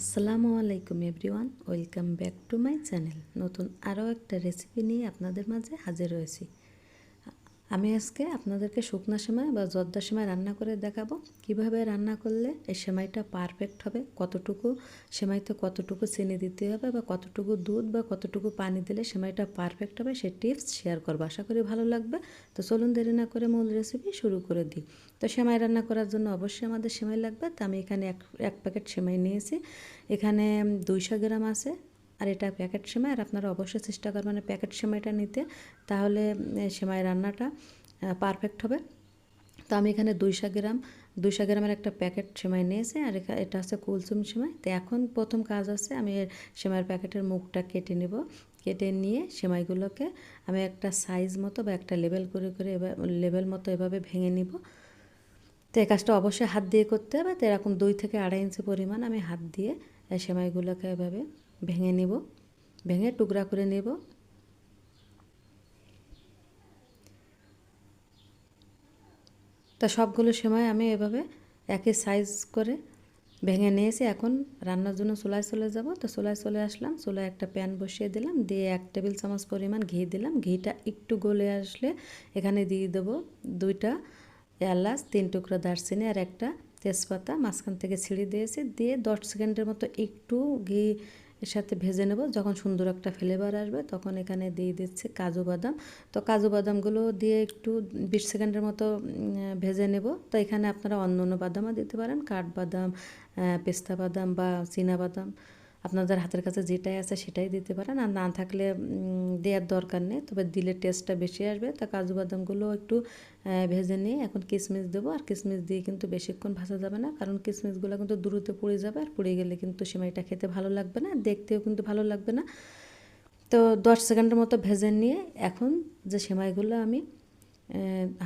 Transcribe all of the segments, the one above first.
আসসালামু আলাইকুম everyone, welcome back to my channel. নতুন আরও একটা রেসিপি নিয়ে আপনাদের মাঝে হাজির হয়েছি। আমি আজকে আপনাদেরকে শুকনো সময় বা জর্দার সময় রান্না করে দেখাবো। কীভাবে রান্না করলে এই সেমাইটা পারফেক্ট হবে, কতটুকু সেমাইতে কতটুকু চিনি দিতে হবে বা কতটুকু দুধ বা কতটুকু পানি দিলে সেমাইটা পারফেক্ট হবে সেই টিপস শেয়ার করব। আশা করি ভালো লাগবে। তো চলুন দেরি না করে মূল রেসিপি শুরু করে দিই। তো সেমাই রান্না করার জন্য অবশ্যই আমাদের সেমাই লাগবে। তো আমি এখানে এক এক প্যাকেট সেমাই নিয়েছি। এখানে দুইশো গ্রাম আছে। আর এটা প্যাকেট সেমাই, আর আপনারা অবশ্যই চেষ্টা করবেন প্যাকেট সেমাইটা নিতে। তাহলে সেমাই রান্নাটা পারফেক্ট হবে। তো আমি এখানে দুইশো গ্রাম, দুইশো গ্রামের একটা প্যাকেট সেমাই নিয়েছি, আর এটা হচ্ছে কুলসুম সেমাই। তো এখন প্রথম কাজ আছে, আমি সেমাইয়ের প্যাকেটের মুখটা কেটে নেব। কেটে নিয়ে সেমাইগুলোকে আমি একটা সাইজ মতো বা একটা লেবেল করে করে লেবেল মতো এভাবে ভেঙে নিব। তো এই কাজটা অবশ্যই হাত দিয়ে করতে হবে। তো এরকম দুই থেকে আড়াই ইঞ্চি পরিমাণ আমি হাত দিয়ে সেমাইগুলোকে এভাবে ভেঙে নেব, ভেঙে টুকরা করে নেব। তা সবগুলো সময় আমি এভাবে একই সাইজ করে ভেঙে নিয়েছি। এখন রান্নার জন্য চুলায় চলে যাব। তো চুলায় চলে আসলাম। চুলায় একটা প্যান বসিয়ে দিলাম। দিয়ে এক টেবিল চামচ পরিমাণ ঘি দিলাম। ঘিটা একটু গলে আসলে এখানে দিয়ে দেবো দুইটা এলাচ, তিন টুকরো দারচিনি আর একটা তেজপাতা। মাঝখান থেকে ছিঁড়ে দিয়েছি। দিয়ে দশ সেকেন্ডের মতো একটু ঘি এর সাথে ভেজে নেব। যখন সুন্দর একটা ফ্লেভার আসবে, তখন এখানে দিয়ে দিচ্ছি কাজু বাদাম। তো কাজু বাদামগুলো দিয়ে একটু বিশ সেকেন্ডের মতো ভেজে নেব। তো এখানে আপনারা অন্য অন্য বাদামও দিতে পারেন। কাঠবাদাম পেস্তা বাদাম বা চীনা বাদাম। আপনাদের হাতের কাছে যেটাই আছে সেটাই দিতে পারেন। আর না থাকলে দেওয়ার দরকার নেই। তবে দিলে টেস্টটা বেশি আসবে। তা কাজু বাদামগুলো একটু ভেজে নিয়ে এখন কিশমিশ দেবো। আর কিশমিশ দিয়ে কিন্তু বেশিক্ষণ ভাজা যাবে না। কারণ কিশমিশগুলো কিন্তু দ্রুত পুড়ে যাবে আর পুড়ে গেলে কিন্তু সেমাইটা খেতে ভালো লাগবে না। দেখতেও কিন্তু ভালো লাগবে না। তো দশ সেকেন্ডের মতো ভেজে নিয়ে এখন যে সেমাইগুলো আমি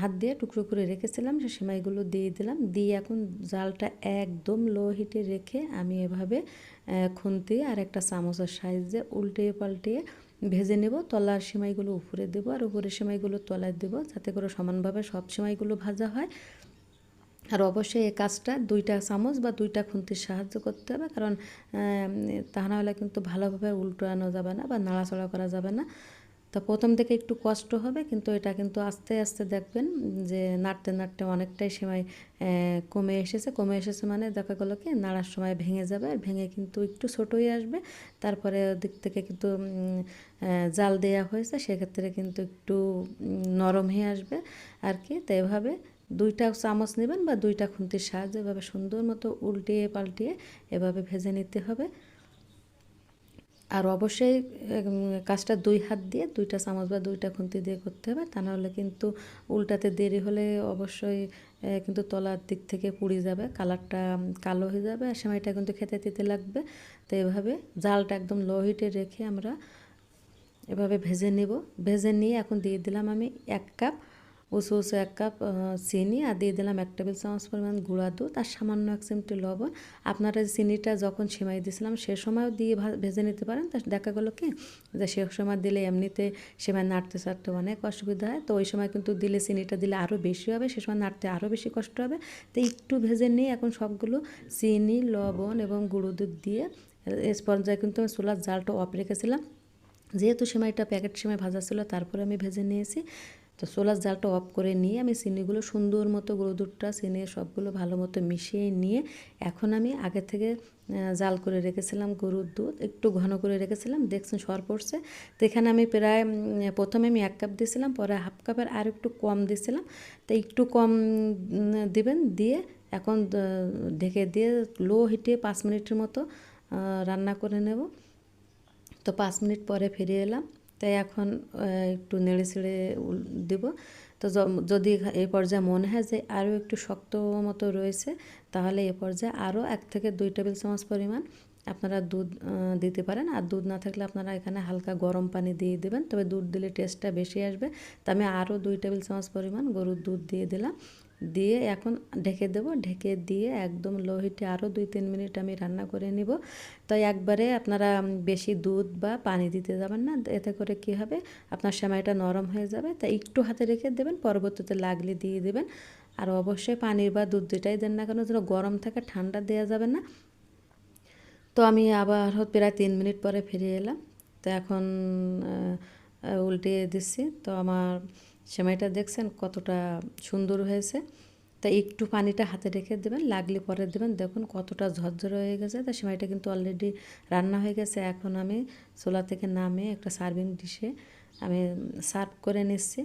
হাত দিয়ে টুকরো করে রেখেছিলাম, সে সেমাইগুলো দিয়ে দিলাম। দিয়ে এখন জালটা একদম লো হিটে রেখে আমি এভাবে খুন্তি আর একটা চামচের সাইজে উল্টে পাল্টিয়ে ভেজে নেব। তলার সেমাইগুলো উপরে দেবো আর উপরের সেমাইগুলো তলায় দেবো যাতে করে সমানভাবে সব সেমাইগুলো ভাজা হয়। আর অবশ্যই এই কাজটা দুইটা চামচ বা দুইটা খুন্তির সাহায্য করতে হবে, কারণ তা না হলে কিন্তু ভালোভাবে উল্টানো যাবে না বা নাড়াচড়া করা যাবে না। তো প্রথম থেকে একটু কষ্ট হবে, কিন্তু এটা কিন্তু আস্তে আস্তে দেখবেন যে নাড়তে নাড়তে অনেকটাই সময় কমে এসেছে। কমে এসেছে মানে দেখা গেলো কি নাড়ার সময় ভেঙে যাবে, আর ভেঙে কিন্তু একটু ছোটোই আসবে। তারপরে দিক থেকে কিন্তু জাল দেওয়া হয়েছে, সেক্ষেত্রে কিন্তু একটু নরম হয়ে আসবে আর কি। তো এভাবে দুইটা চামচ নেবেন বা দুইটা খুন্তির সাহায্যে এভাবে সুন্দর মতো উল্টিয়ে পাল্টিয়ে এভাবে ভেজে নিতে হবে। আর অবশ্যই কাজটা দুই হাত দিয়ে, দুইটা চামচ বা দুইটা খুন্তি দিয়ে করতে হবে। তা নাহলে কিন্তু উল্টাতে দেরি হলে অবশ্যই কিন্তু তলার দিক থেকে পুড়ে যাবে, কালারটা কালো হয়ে যাবে। আর সময়টা কিন্তু খেতে দিতে লাগবে। তো এভাবে জালটা একদম লো হিটে রেখে আমরা এভাবে ভেজে নেব। ভেজে নিয়ে এখন দিয়ে দিলাম আমি এক কাপ উঁচু এক কাপ চিনি আর দিয়ে দিলাম এক টেবিল চামচ পরিমাণ গুঁড়া দুধ আর সামান্য এক চিমটি লবণ। আপনারা চিনিটা যখন সেমাই দিয়েছিলাম সে সময়ও দিয়ে ভেজে নিতে পারেন। তা দেখা গেলো কি? যে সে সময় দিলে এমনিতে সেমাই নাড়তে চাড়তে অনেক অসুবিধা হয়। তো ওই সময় কিন্তু দিলে, চিনিটা দিলে আরও বেশি হবে, সে সময় নাড়তে আরও বেশি কষ্ট হবে। তো একটু ভেজে নিয়ে এখন সবগুলো চিনি, লবণ এবং গুঁড়ো দুধ দিয়ে এস পর্যায়ে কিন্তু আমি চুলার জালটা অফ রেখেছিলাম। যেহেতু সেমাইটা প্যাকেট সেমাই ভাজা ছিল, তারপরে আমি ভেজে নিয়েছি। তো সোলার জালটা অফ করে নিয়ে আমি চিনিগুলো সুন্দর মতো গুঁড়ো দুধটা চিনি সবগুলো ভালো মতো মিশিয়ে নিয়ে এখন আমি আগে থেকে জাল করে রেখেছিলাম গরুর দুধ, একটু ঘন করে রেখেছিলাম, দেখছেন সর পড়ছে। তো এখানে আমি প্রায় প্রথমে আমি এক কাপ দিয়েছিলাম, পরে হাফ কাপের আর একটু কম দিয়েছিলাম। তো একটু কম দিবেন, দিয়ে এখন ঢেকে দিয়ে লো হিটে পাঁচ মিনিটের মতো রান্না করে নেব। তো পাঁচ মিনিট পরে ফিরে এলাম। তাই এখন একটু নেড়ে ছেড়ে দেবো। তো যদি এই পর্যায়ে মনে হয় যে আরও একটু শক্ত মতো রয়েছে, তাহলে এ পর্যায়ে আরও এক থেকে দুই টেবিল চামচ পরিমাণ আপনারা দুধ দিতে পারেন। আর দুধ না থাকলে আপনারা এখানে হালকা গরম পানি দিয়ে দেবেন। তবে দুধ দিলে টেস্টটা বেশি আসবে। তা আমি আরও দুই টেবিল চামচ পরিমাণ গরুর দুধ দিয়ে দিলাম। দিয়ে এখন ঢেকে দেবো। ঢেকে দিয়ে একদম লো হিটে আরও দুই তিন মিনিট আমি রান্না করে নিব। তো একবারে আপনারা বেশি দুধ বা পানি দিতে যাবেন না। এতে করে কি হবে? আপনার সেমাইটা নরম হয়ে যাবে। তা একটু হাতে রেখে দেবেন। পরবর্তীতে লাগলে দিয়ে দেবেন। আর অবশ্যই পানির বা দুধ যেটাই দেন না কেন যেন গরম থাকে, ঠান্ডা দেওয়া যাবে না। তো আমি আবার প্রায় তিন মিনিট পরে ফিরে এলাম। তো এখন উল্টিয়ে দিচ্ছি। তো আমার সেমাইটা দেখছেন কতটা সুন্দর হয়েছে। তা একটু পানিটা হাতে রেখে দেবেন, লাগলে পরে দেবেন। দেখুন কতটা ঝরঝরে হয়ে গেছে। তা সেমাইটা কিন্তু অলরেডি রান্না হয়ে গেছে। এখন আমি চোলা থেকে নামে একটা সার্ভিং ডিশে আমি সার্ভ করে নিচ্ছি।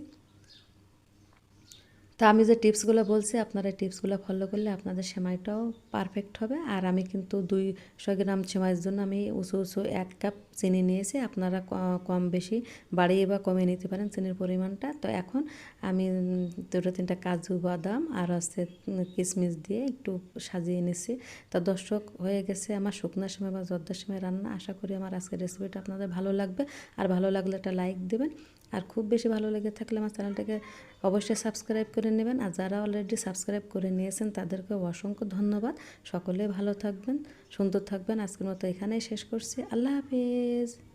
তা আমি যে টিপসগুলো বলছি, আপনারা টিপসগুলো ফলো করলে আপনাদের সেমাইটাও পারফেক্ট হবে। আর আমি কিন্তু দুই দুইশো গ্রাম সেমাইয়ের জন্য আমি উঁচু উঁচু এক কাপ চিনি নিয়েছি। আপনারা কম বেশি বাড়িয়ে বা কমিয়ে নিতে পারেন চিনির পরিমাণটা। তো এখন আমি দুটো তিনটা কাজু বাদাম আর হচ্ছে কিশমিশ দিয়ে একটু সাজিয়ে নিচ্ছি। তা দর্শক হয়ে গেছে আমার শুকনো সময় বা জর্দার সময় রান্না। আশা করি আমার আজকের রেসিপিটা আপনাদের ভালো লাগবে। আর ভালো লাগলে একটা লাইক দেবেন। আর খুব বেশি ভালো লেগে থাকলে আমার চ্যানেলটাকে অবশ্যই সাবস্ক্রাইব করে নেবেন। আর যারা অলরেডি সাবস্ক্রাইব করে নিয়েছেন তাদেরকে অসংখ্য ধন্যবাদ। সকলে ভালো থাকবেন, সুন্দর থাকবেন। আজকের মতো এখানেই শেষ করছি। আল্লাহ হাফিজ।